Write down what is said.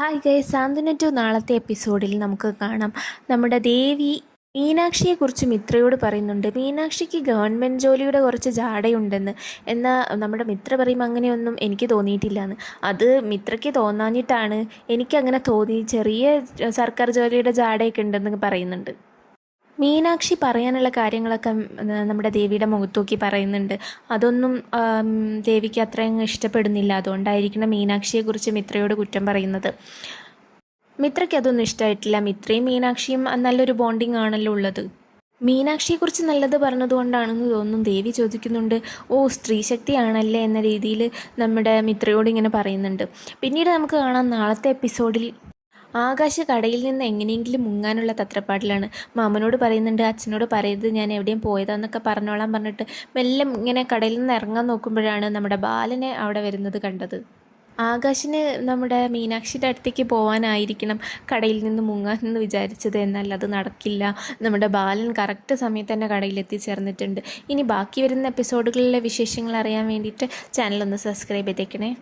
Hi ഗൈ സാന്ത്വന നാളത്തെ എപ്പിസോഡിൽ നമുക്ക് കാണാം. നമ്മുടെ ദേവി മീനാക്ഷിയെക്കുറിച്ച് മിത്രയോട് പറയുന്നുണ്ട്. മീനാക്ഷിക്ക് ഗവൺമെന്റ് ജോലിയുടെ കുറച്ച് ജാടയുണ്ടെന്ന്. എന്നാൽ നമ്മുടെ മിത്ര പറയുമ്പോൾ അങ്ങനെയൊന്നും എനിക്ക് തോന്നിയിട്ടില്ലയെന്ന് അത് മിത്രയ്ക്ക് തോന്നാഞ്ഞിട്ടാണ് എനിക്കങ്ങനെ തോന്നി. ചെറിയ സർക്കാർ ജോലിയുടെ ജാടയൊക്കെ ഉണ്ടെന്ന് പറയുന്നുണ്ട്. മീനാക്ഷി പറയാനുള്ള കാര്യങ്ങളൊക്കെ നമ്മുടെ ദേവിയുടെ മുഖത്തോക്കി പറയുന്നുണ്ട്. അതൊന്നും ദേവിക്ക് അത്രയും ഇഷ്ടപ്പെടുന്നില്ല. അതുകൊണ്ടായിരിക്കണം മീനാക്ഷിയെക്കുറിച്ച് മിത്രയോട് കുറ്റം പറയുന്നത്. മിത്രയ്ക്ക് അതൊന്നും ഇഷ്ടമായിട്ടില്ല മിത്രയും മീനാക്ഷിയും നല്ലൊരു ബോണ്ടിങ് ആണല്ലോ ഉള്ളത്. മീനാക്ഷിയെക്കുറിച്ച് നല്ലത് പറഞ്ഞതുകൊണ്ടാണെന്ന് തോന്നുന്നു. ദേവി ചോദിക്കുന്നുണ്ട് ഓ സ്ത്രീ ശക്തിയാണല്ലേ എന്ന രീതിയിൽ നമ്മുടെ മിത്രയോട് ഇങ്ങനെ പറയുന്നുണ്ട്. പിന്നീട് നമുക്ക് കാണാം നാളത്തെ എപ്പിസോഡിൽ ആകാശ കടയിൽ നിന്ന് എങ്ങനെയെങ്കിലും മുങ്ങാനുള്ള തത്രപ്പാടിലാണ്. മാമനോട് പറയുന്നുണ്ട് അച്ഛനോട് പറയരുത് ഞാൻ എവിടെയും പോയതാന്നൊക്കെ പറഞ്ഞോളാം പറഞ്ഞിട്ട് മെല്ലെ ഇങ്ങനെ കടയിൽ നിന്ന് ഇറങ്ങാൻ നോക്കുമ്പോഴാണ് നമ്മുടെ ബാലനെ അവിടെ വരുന്നത് കണ്ടത്. ആകാശിന് നമ്മുടെ മീനാക്ഷിയുടെ അടുത്തേക്ക് പോകാനായിരിക്കണം കടയിൽ നിന്ന് മുങ്ങാൻ വിചാരിച്ചത്. എന്നാൽ അത് നടക്കില്ല. നമ്മുടെ ബാലൻ കറക്റ്റ് സമയത്ത് തന്നെ കടയിൽ എത്തിച്ചേർന്നിട്ടുണ്ട്. ഇനി ബാക്കി വരുന്ന എപ്പിസോഡുകളിലെ വിശേഷങ്ങൾ അറിയാൻ വേണ്ടിയിട്ട് ചാനലൊന്ന് സബ്സ്ക്രൈബ് ചെയ്തേക്കണേ.